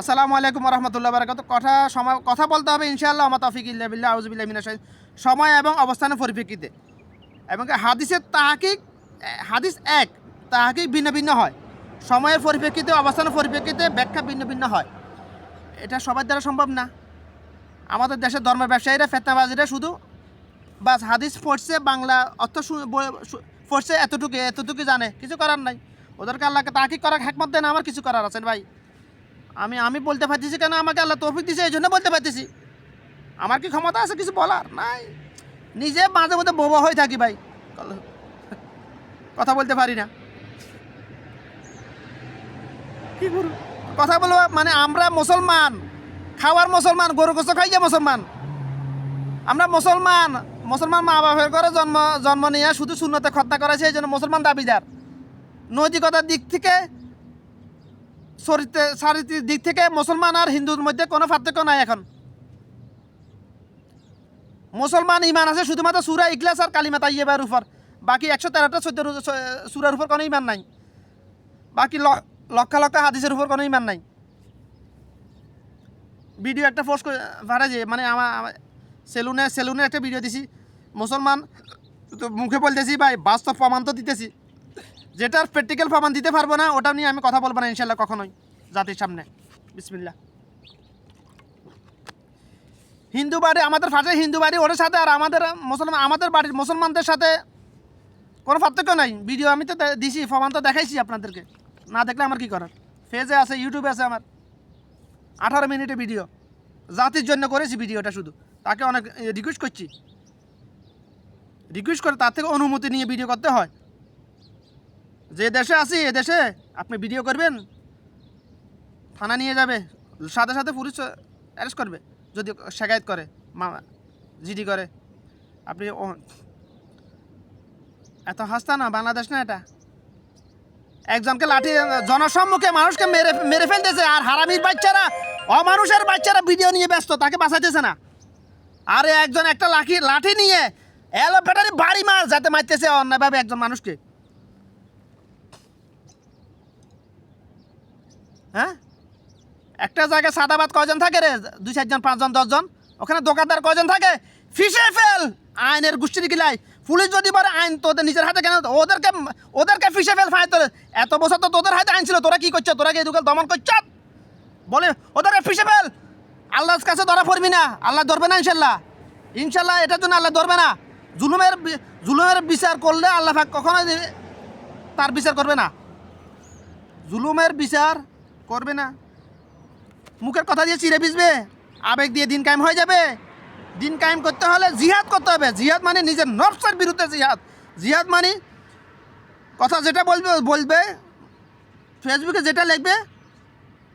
আসসালামু আলাইকুম রহমতুল্লাহ বারাকাত। কথা সময় কথা বলতে হবে ইনশাআল্লাহ আমার তফিক ইল্লাবিল্লাহ আউজবিল্লাহ মিনা সময় এবং অবস্থানের পরিপ্রেক্ষিতে। এবং হাদিসের তাহাকিক হাদিস এক, তাহাকিক ভিন্ন ভিন্ন হয়। সময়ের পরিপ্রেক্ষিতে, অবস্থানের পরিপ্রেক্ষিতে ব্যাখ্যা ভিন্ন ভিন্ন হয়। এটা সবার দ্বারা সম্ভব না। আমাদের দেশের ধর্ম ব্যবসায়ীরা, ফেতনাবাজিরা শুধু বাস হাদিস পড়ছে, বাংলা অর্থ পড়ছে এতটুকু এতটুকু জানে। কিছু করার নাই। ওদেরকে আল্লাহকে তাহাকিক করার হ্যাকমত দেন, আমার কিছু করার আছেন ভাই। আমি আমি বলতে পারতেছি কেন? আমাকে আল্লাহ তৌফিক দিছে এই জন্য বলতে পারতেছি। আমার কি ক্ষমতা আছে কিছু বলার? নাই। নিজে মাঝে মধ্যে বোবা হয়ে থাকি ভাই। কথা বলতে পারি না। কি করু কথা বলব মানে আমরা মুসলমান। খাওয়ার মুসলমান, গরু গোস্ত খাইয়ে মুসলমান। আমরা মুসলমান। মুসলমান মা বাপের ঘরে জন্ম জন্ম নিয়ে শুধু শূন্যতে খত্তা করেছে এই জন্য মুসলমান দাবিদার। নৈতিকতার দিক থেকে চরিত্র চারিত্রিক দিক থেকে মুসলমান আর হিন্দুর মধ্যে কোনো পার্থক্য নাই এখন। মুসলমান ইমান আছে শুধুমাত্র সুরা ইখলাস আর কালিমা তাইয়েবার উপর বাকি একশো তেরোটা চোদ্দ সুরার উপর কোনো ইমান নাই। বাকি লক্ষ লক্ষ হাদিসের উপর কোনো ইমান নাই। ভিডিও একটা পোস্ট করে ভাড়া যে মানে আমার- সেলুনে সেলুনে একটা ভিডিও দিছি। মুসলমান মুখে বলতেছি, ভাই, বাস্তব প্রমাণ তো দিতেছি। যেটার প্র্যাকটিক্যাল প্রমাণ দিতে পারব না, ওটা নিয়ে আমি কথা বলব না ইনশাল্লাহ কখনোই, জাতির সামনে। বিসমিল্লা হিন্দু বাড়ি, আমাদের ফাটে হিন্দু বাড়ি ওদের সাথে, আর আমাদের মুসলমান, আমাদের বাড়ির মুসলমানদের সাথে কোনো পার্থক্য নাই। ভিডিও আমি তো দিছি, প্রমাণ তো দেখাইছি আপনাদেরকে। না দেখলে আমার কি করার? ফেজে আছে, ইউটিউবে আছে আমার। আঠারো মিনিটের ভিডিও। জাতির জন্য করেছি ভিডিওটা শুধু। তাকে অনেক রিকোয়েস্ট করছি। রিকোয়েস্ট করে তার থেকে অনুমতি নিয়ে ভিডিও করতে হয়। যে দেশে আছি, এ দেশে আপনি ভিডিও করবেন, থানা নিয়ে যাবে, সাথে সাথে পুলিশ অ্যারেস্ট করবে, যদি শেখায়ত করে মামা জিডি করে। আপনি এত হাসতা না, বাংলাদেশ না এটা? একজনকে লাঠি, জনসম্মুখে মানুষকে মেরে মেরে ফেলতেছে, আর হারামির বাচ্চারা, অমানুষের বাচ্চারা ভিডিও নিয়ে ব্যস্ত, তাকে বাঁচাইতেছে না। আরে একজন একটা লাঠি লাঠি নিয়ে এলো ব্যাটারি বাড়ি মার যাতে মারতেছে অন্যায়ভাবে একজন মানুষকে। হ্যাঁ? একটা জায়গায় সাদাবাদ কয়জন থাকে রে? দুই, চারজন, পাঁচজন, দশজন? ওখানে দোকানদার কয়জন থাকে? ফিসে ফেল! আইনের গোষ্ঠীর গিলাই পুলিশ যদি বলে আইন তোদের নিজের হাতে কেন? ওদেরকে ওদেরকে ফিসে ফেল ফাই তোর এত বছর তো তোদের হাতে আইন ছিল, তোরা কি করছ? তোরা কি এই দোকান দমন করছ? বলে, ওদেরকে ফিসে ফেল! আল্লাহর কাছে ধরা পড়বি না। আল্লাহ ধরবে না ইনশাল্লাহ। ইনশাল্লাহ এটার জন্য আল্লাহ ধরবে না। জুলুমের জুলুমের বিচার করলে আল্লাহ কখনোই তার বিচার করবে না। জুলুমের বিচার করবে না। মুখের কথা দিয়ে চিড়ে ভিজবে। আবেগ দিয়ে দিন কায়েম হয়ে যাবে। দিন কায়েম করতে হলে জিহাদ করতে হবে। জিহাদ মানে নিজের নফসের বিরুদ্ধে জিহাদ। জিহাদ মানে কথা যেটা বলবে বলবে ফেসবুকে যেটা লিখবে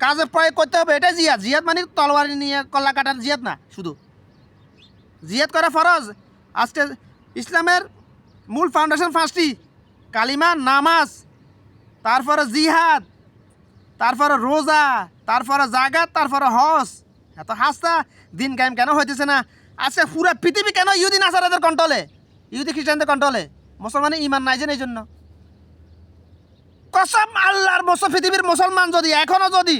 কাজে প্রয়োগ করতে হবে, এটাই জিহাদ। জিহাদ মানে তলোয়ারি নিয়ে কল্লা কাটার জিহাদ না, শুধু। জিহাদ করা ফরজ। আজকে ইসলামের মূল ফাউন্ডেশন পাঁচটি। কালিমা, নামাজ, তারপরে জিহাদ। তারপরে রোজা, তারপরে জাগাত তারপরে হজ। এত হাসতা, দিন কায়েম কেন হইতেছে না? আজকে পুরা পৃথিবী কেন ইহুদি, নাসারাদের কন্ট্রোলে ইহুদি খ্রিস্টানদের কন্ট্রোলে মুসলমানের ইমান নাই যে এই জন্য। কসম আল্লাহর মতো পৃথিবীর মুসলমান যদি এখনও যদি,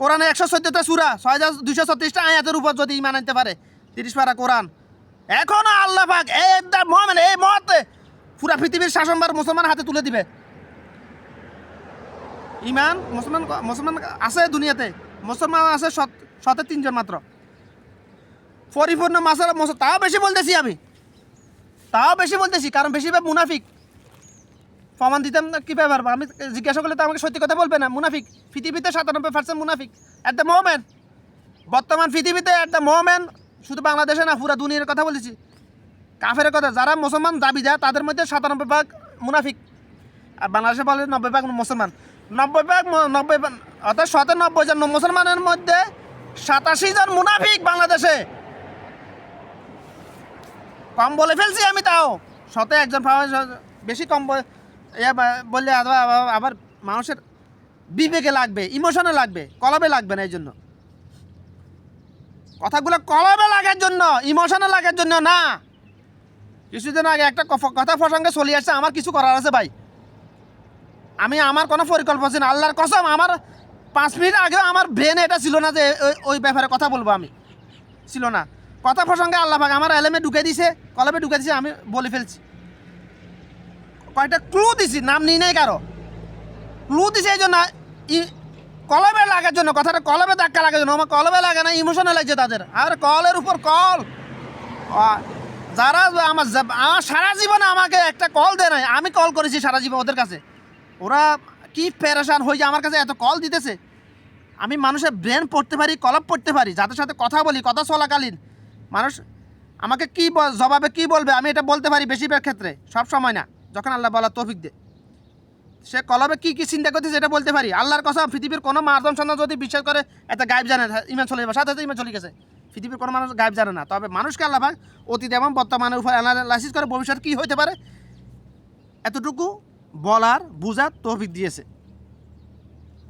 কোরআনে একশো চোদ্দটা সুরা, ছয় হাজার দুশো ছত্রিশটা আয়াতের উপর যদি ইমান আনতে পারে, তিরিশ পারা কোরআন এখনও আল্লাহ পাক এই মহামেন এই মহতে পুরা পৃথিবীর শাসনবার মুসলমান হাতে তুলে দিবে। ইমান, মুসলমান মুসলমান আছে দুনিয়াতে। মুসলমান আছে শত তিনজন মাত্র। পরিপূর্ণ মাসের মুস- তাও বেশি বলতেছি আমি। তাও বেশি বলতেছি, কারণ বেশিরভাগ মুনাফিক। প্রমাণ দিতাম না কীভাবে পারব আমি জিজ্ঞাসা করলে তো আমাকে সত্যি কথা বলবে না। মুনাফিক, পৃথিবীতে সাতানব্বই পার্সেন্ট মুনাফিক। অ্যাট দ্য মোমেন্ট বর্তমান পৃথিবীতে অ্যাট দ্য মোমেন্ট শুধু বাংলাদেশে না, পুরো দুনিয়ার কথা বলেছি। কাফের কথা, যারা মুসলমান দাবি দেয় তাদের মধ্যে সাতানব্বই ভাগ মুনাফিক। আর বাংলাদেশে বলে নব্বই ভাগ মুসলমান। নব্বই নব্বই অর্থাৎ শত নব্বই জন মুসলমানের মধ্যে সাতাশি জন মুনাফিক বাংলাদেশে। কম বলে ফেলছি আমি তাও। শতে একজন বেশি কম বললে আবার মানুষের বিবেকে লাগবে ইমোশনে লাগবে, কলবে লাগবে না এই জন্য। কথাগুলো কলবে লাগার জন্য ইমোশনে লাগার জন্য না। কিছুদিন আগে একটা কথা প্রসঙ্গে চলে আসছে, আমার কিছু করার আছে ভাই। আমি আমার কোনো পরিকল্পনা ছিল। আল্লাহর কসম, আমার পাঁচ মিনিট আগেও আমার ব্রেনে এটা ছিল না যে ওই- ওই ব্যাপারে কথা বলব আমি। ছিল না। কথা প্রসঙ্গে আল্লাহ পাক আমার এলেমে ঢুকে দিছে, কলমে ঢুকে দিছে, আমি বলে ফেলছি। কয়েকটা ক্লু দিছি, নাম নিই নাই কারও। ক্লু দিছে এই জন্য কলমে লাগার জন্য, কথাটা কলমে ধাক্কা লাগার জন্য, আমার কলমে লাগে না ইমোশনে লাগছে তাদের। আর কলের উপর কল। যারা আমার আমার সারা জীবনে আমাকে একটা কল দেয় নাই, আমি কল করেছি সারা জীবন ওদের কাছে। ওরা কি প্যারেশান হয়ে যায় আমার কাছে এত কল দিতেছে? আমি মানুষের ব্রেন পড়তে পারি কলপ পড়তে পারি, যাদের সাথে কথা বলি, কথা চলাকালীন। মানুষ আমাকে কি বল- জবাবে কি বলবে, আমি এটা বলতে পারি বেশিরভাগ ক্ষেত্রে, সব সময় না। যখন আল্লাহ বলার তৌফিক দে সে কলবে কি কি চিন্তা করতেছে এটা বলতে পারি। আল্লাহর কথা পৃথিবীর কোনো মার্দম সন্তান যদি বিশ্বাস করে, এত গায়েব জানে ইমান চলে যাবে, সাথে সাথে ইমান চলে গেছে। পৃথিবীর কোনো মানুষ গায়েব জানে না। তবে মানুষকে আল্লাহ পাক অতীত এবং বর্তমানের উপর অ্যানালাইসিস করে ভবিষ্যৎ কী হতে পারে? এতটুকু বলার, বুঝার তৌফিক দিয়েছে।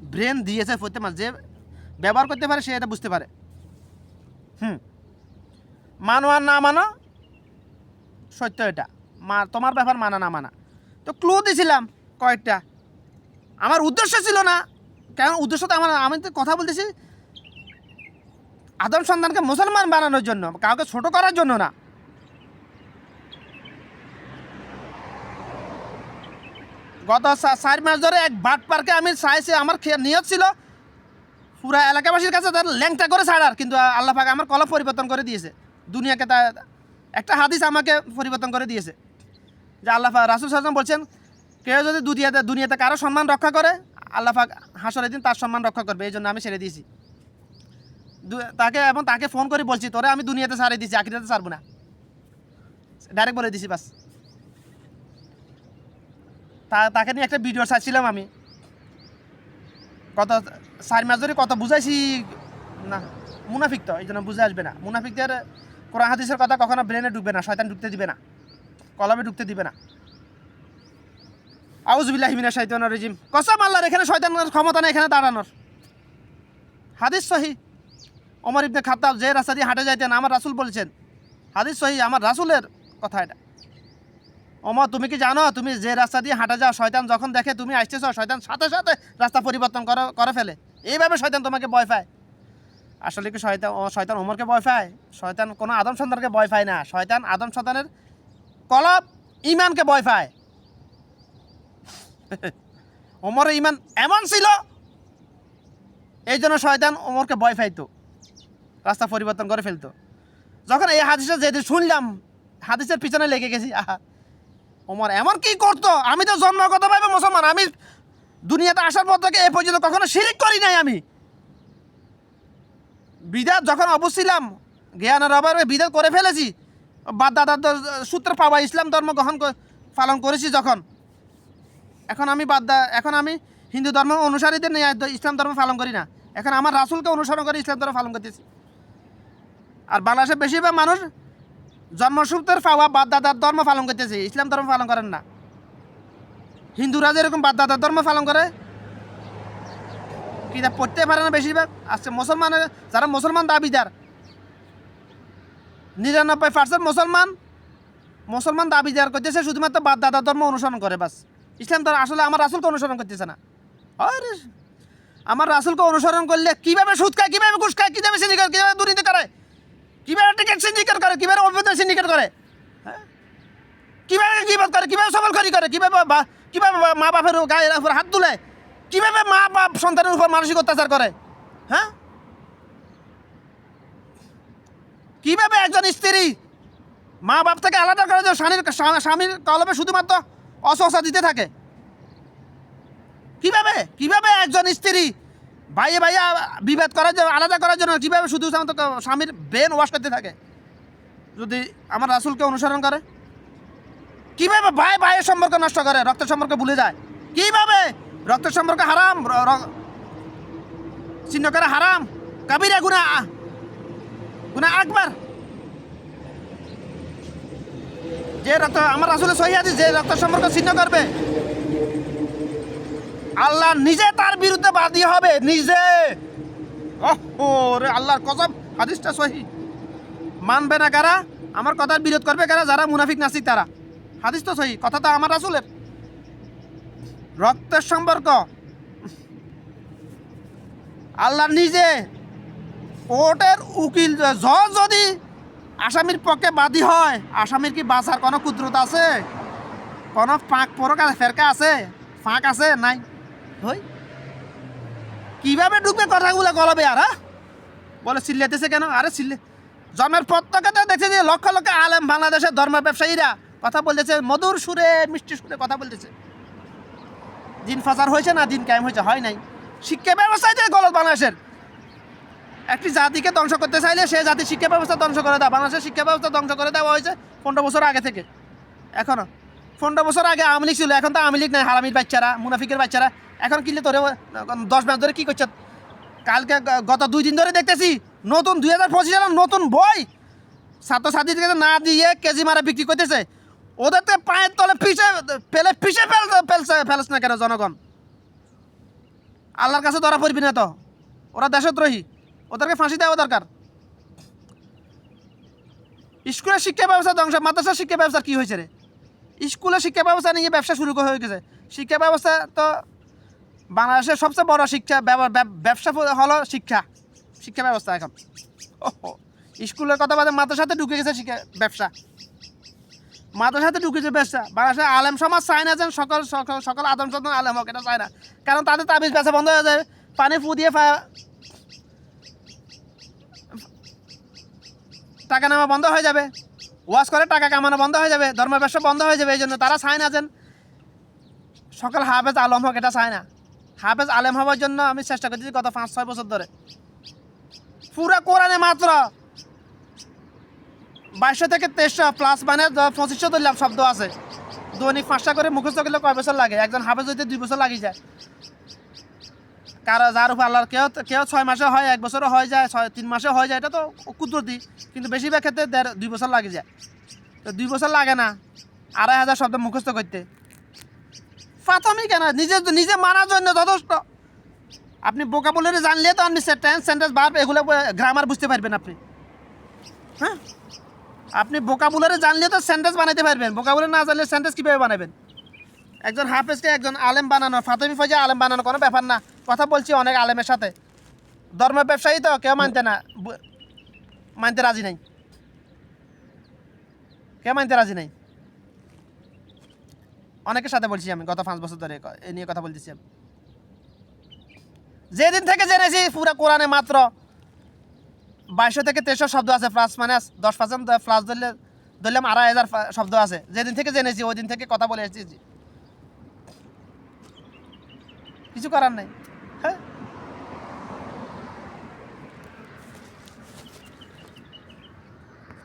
ব্রেন দিয়েছে প্রত্যেক মানুষ। যে ব্যবহার করতে পারে, সে এটা বুঝতে পারে। হুম। মানো আর না মানো, সত্য এটা। মা, তোমার ব্যাপার মানা না মানা। তো ক্লু দিছিলাম কয়েকটা। আমার উদ্দেশ্য ছিল না। কেন? উদ্দেশ্য তো আমার আমি তো কথা বলতেছি আদম সন্তানকে মুসলমান বানানোর জন্য, কাউকে ছোট করার জন্য না। গত চার মাস ধরে এক বাট পার্কে আমি চাইছি, আমার নিয়ত ছিল পুরা এলাকাবাসীর কাছে তার ল্যাংটা করে ছাড়ার, কিন্তু আল্লাহ পাক আমার কলম পরিবর্তন করে দিয়েছে। দুনিয়াকে তা একটা হাদিস আমাকে পরিবর্তন করে দিয়েছে। যে আল্লাহ পাক রাসুল সাল্লাম বলছেন, কেউ যদি দুনিয়াতে দুনিয়াতে কারও সম্মান রক্ষা করে, আল্লাহ পাক হাসরের দিন তার সম্মান রক্ষা করবে, এই জন্য আমি ছেড়ে দিয়েছি। তাকে এবং তাকে ফোন করে বলছি, তোরে আমি দুনিয়াতে ছাড়িয়ে দিয়েছি, আখিরাতে ছাড়বো না। ডাইরেক্ট বলে দিছি বাস। তা তাকে নিয়ে একটা ভিডিও ছাড়ছিলাম আমি। কত চার মাস ধরে কত বুঝাইছি, না, মুনাফিক তো এই জন্য বুঝে আসবে না। মুনাফিকদের কোরআন হাদিসের কথা কখনো ব্রেনে ঢুকবে না, শয়তান ঢুকতে দিবে না, কলমে ঢুকতে দিবে না। আউজবিল্লাহ হিমিনা শৈতান রেজিম। কসম আল্লাহর, এখানে শয়তানের ক্ষমতা নেই, এখানে দাঁড়ানোর। হাদিস সহি। ওমর ইবনে খাত্তাব যে রাস্তা দিয়ে হাঁটে যাইতেন, আমার রাসুল বলছেন, হাদিস সহি, আমার রাসুলের কথা এটা। ওমর তুমি কি জানো? তুমি যে রাস্তা দিয়ে হাঁটা যাও, শয়তান যখন দেখে তুমি আসতেছ, শয়তান সাথে সাথে রাস্তা পরিবর্তন করে করে ফেলে। এইভাবে শয়তান তোমাকে ভয় পায়। আসলে কি শয়তান শয়তান ওমরকে ভয় পায়? শয়তান কোনো আদম সন্তানকে ভয় পায় না। শয়তান আদম সন্তানের কলব ইমানকে ভয় পায়। ওমরের ইমান এমন ছিল এই জন্য শয়তান ওমরকে ভয় পাইতো, রাস্তা পরিবর্তন করে ফেলতো। যখন এই হাদিসটা যেদিন শুনলাম, হাদিসের পিছনে লেগে গেছি, আহা। ওমর, এমন কি করতো? আমি তো জন্মগতভাবে মুসলমান, আমি দুনিয়াতে আসার পর থেকে এ পর্যন্ত কখনো শিরিক করি নাই আমি। বিদাত যখন অবশ্যিলাম জ্ঞানের অভাবে বিদাত করে ফেলেছি বাদ দাদার সূত্রে পাওয়া, ইসলাম ধর্ম গ্রহণ পালন করেছি যখন। এখন আমি বাদদা এখন আমি হিন্দু ধর্ম অনুসারীদের নিয়ে ইসলাম ধর্ম পালন করি না। এখন আমার রাসুলকে অনুসরণ করে ইসলাম ধর্ম পালন করতেছি। আর বাংলাদেশের বেশিরভাগ মানুষ জন্মসূত্রের পাওয়া বাদ দাদার ধর্ম পালন করতেছে, ইসলাম ধর্ম পালন করেন না। হিন্দুরা যেরকম বাদ দাদার ধর্ম পালন করে কিতাব পড়তে পারে না বেশিরভাগ? আজকে মুসলমানের, যারা মুসলমান দাবিদার, নিরানব্বই পার্সেন্ট মুসলমান মুসলমান দাবিদার করতেছে, শুধুমাত্র বাদ দাদা ধর্ম অনুসরণ করে বাস। ইসলাম ধর্ম আসলে আমার রাসুলকে অনুসরণ করতেছে না। আরে, আমার রাসুলকে অনুসরণ করলে কীভাবে সুদ খায়, কীভাবে ঘুষ খায়, কীভাবে সিন্ডিকেট কীভাবে দুর্নীতি করে? কীভাবে টিকিট সিন্ডিকেট করে? কীভাবে অভ্যন্তর সিন্ডিকেট করে? হ্যাঁ? কীভাবে কিবাদ করে? কীভাবে সবলকারী করে কীভাবে বা- কীভাবে মা বাপের গায়ের উপর হাত তুলে? কীভাবে মা বাপ সন্তানের উপর মানসিক অত্যাচার করে? হ্যাঁ? কীভাবে একজন স্ত্রী মা বাপ থেকে আলাদা করে যে স্বামীর স্বা- স্বামীর কলমে শুধুমাত্র অসহসা দিতে থাকে? কীভাবে? কীভাবে একজন স্ত্রী ভাইয়ে ভাইয়া, বিভেদ করার জন্য, আলাদা করার জন্য কীভাবে শুধু শুধুমাত্র স্বামীর ব্রেন ওয়াশ করতে থাকে? যদি আমার রাসুলকে অনুসরণ করে। কীভাবে ভাই, ভাইয়ের সম্পর্ক নষ্ট করে? রক্তের সম্পর্ক ভুলে যায়। কীভাবে? রক্তের সম্পর্ক হারাম চিহ্ন করে হারাম। কাবিরা গুনা গুনা আকবার। যে রক্ত, আমার আসলে সহি আছে যে রক্ত সম্পর্ক ছিন্ন করবে আল্লাহ নিজে তার বিরুদ্ধে বাদী হবে, নিজে। ওহো রে আল্লাহর কসম, হাদিসটা সহি। মানবে না কারা? আমার কথার বিরোধ করবে কারা? যারা মুনাফিক নাসিক তারা। হাদিস তো সহি, কথা তো আমার রাসুলের। রক্তের সম্পর্ক। আল্লাহ নিজে কোর্টের উকিল জজ যদি আসামির পক্ষে বাদী হয়, আসামির কি বাঁচার কোনো কুদরত আছে? কোনো ফাঁক পরক ফেরকা আছে? ফাঁক আছে? নাই। হই কীভাবে ঢুকবে কথাগুলো গলাবে আর হ্যাঁ? বলে চিল্লাতেছে কেন? আরে চিল্লে জন্মের প্রত্যেকটা দেখছে যে লক্ষ লক্ষ আলেম বাংলাদেশের ধর্ম ব্যবসায়ীরা কথা বলতেছে, মধুর সুরে, মিষ্টি সুরে কথা বলতেছে। দিন ফাসার হয়েছে না, দিন কায়েম হয়েছে, হয় নাই। শিক্ষা ব্যবস্থায় যে গলত বাংলাদেশের। একটি জাতিকে ধ্বংস করতে চাইলে সে জাতি শিক্ষা ব্যবস্থা ধ্বংস করে দেওয়া বাংলাদেশের শিক্ষা ব্যবস্থা ধ্বংস করে দেওয়া হয়েছে পনেরো বছর আগে থেকে। এখনও। পনেরো বছর আগে আওয়ামী লীগ ছিল, এখন তো আওয়ামী লীগ নাই, হারামির বাচ্চারা, মুনাফিকের বাচ্চারা। এখন কিনলে তোরে দশ মাস ধরে কী করছে? কালকে গত দুই দিন ধরে দেখতেছি, নতুন দুই হাজার পঁচিশ সালের নতুন বই ছাত্রছাত্রীদেরকে না দিয়ে কেজি মারা বিক্রি করতেছে। ওদের তো পায়ের তলে পিছে ফেলে পিছে ফেলছে, ফেলছ না কেন জনগণ? আল্লাহর কাছে ধরা পড়বি না তো। ওরা দেশদ্রোহী, ওদেরকে ফাঁসি দেওয়া দরকার। স্কুলের শিক্ষা ব্যবস্থা ধ্বংস, মাদ্রাসার শিক্ষা ব্যবস্থা কী হয়েছে রে? স্কুলের শিক্ষা ব্যবস্থা নিয়ে ব্যবসা শুরু হয়ে গেছে। শিক্ষা ব্যবস্থা তো বাংলাদেশের সবচেয়ে বড় শিক্ষা ব্যব- ব্যব- ব্যবসা হলো শিক্ষা শিক্ষা ব্যবস্থা এখন। স্কুলের কথা বাদে মাদ্রাসাতে ঢুকে গেছে শিক্ষা ব্যবসা। মাদ্রাসাতে ঢুকেছে ব্যবসা। বাংলাদেশের আলেম সমাজ চায় না যেন সকল সকল সকল আদম সন্তান আলেম হোক, এটা চায় না। কারণ তাদের তাবিজ ব্যবসা বন্ধ হয়ে যায়, পানি ফু দিয়ে ফা- টাকা নেওয়া বন্ধ হয়ে যাবে। ওয়াশ করে, টাকা কামানো বন্ধ হয়ে যাবে, ধর্ম ব্যবসা বন্ধ হয়ে যাবে, এই জন্য তারা চায় না যেন। সকল হাফেজ আলম হোক, এটা চায় না। হাফেজ আলেম হওয়ার জন্য আমি চেষ্টা করতেছি গত পাঁচ, ছয় বছর ধরে। পুরা কোরআনে মাত্র বাইশশো থেকে তেইশশো প্লাস মানে পঁচিশশো ধরলাম শব্দ আছে। দৈনিক পাঁচটা করে মুখস্থ করলে কয় বছর লাগে? একজন হাফেজ হইতে দুই বছর লাগি যায়। কারও যার উপর আল্লাহর কেউ কেউ ছয় মাসে হয়, এক বছরও হয়ে যায়, ছয়, তিন মাসে হয়ে যায় এটা তো কুদরতি কিন্তু বেশিরভাগ ক্ষেত্রে দেড় দুই বছর লাগে যায়। তো দুই বছর লাগে না। আড়াই হাজার শব্দ মুখস্থ করতে। ফাতমি কেন? নিজে নিজে মানার জন্য যথেষ্ট। আপনি বোকাবুলারি জানলে তো আপনি টেন্স সেন্টেন্স ভার্ব এগুলো গ্রামার বুঝতে পারবেন আপনি। হ্যাঁ? আপনি বোকাবুলারি জানলে তো সেন্টেন্স বানাইতে পারবেন। বোকাবুলারি না জানলে সেন্টেন্স কীভাবে বানাবেন? একজন হাফেজকে একজন আলেম বানানো, ফাতেমি ফজে আলেম বানানো কোনো ব্যাপার না। কথা বলছি অনেক আলেমের সাথে। ধর্ম ব্যবসায়ী তো, কেউ মানতে না। মানতে রাজি নাই। কেউ মানতে রাজি নাই। অনেকের সাথে বলছি আমি, গত পাঁচ বছর ধরে এ নিয়ে কথা বলতেছি আমি। যেদিন থেকে জেনেছি পুরো কোরআনে মাত্র বাইশশো থেকে তেইশশো শব্দ আছে প্লাস মানে দশ পার্সেন্ট প্লাস ধরলে ধরলাম আড়াই হাজার শব্দ আছে। যেদিন থেকে জেনেছি, ওই দিন থেকে কথা বলে এসেছি। কিছু করার নেই।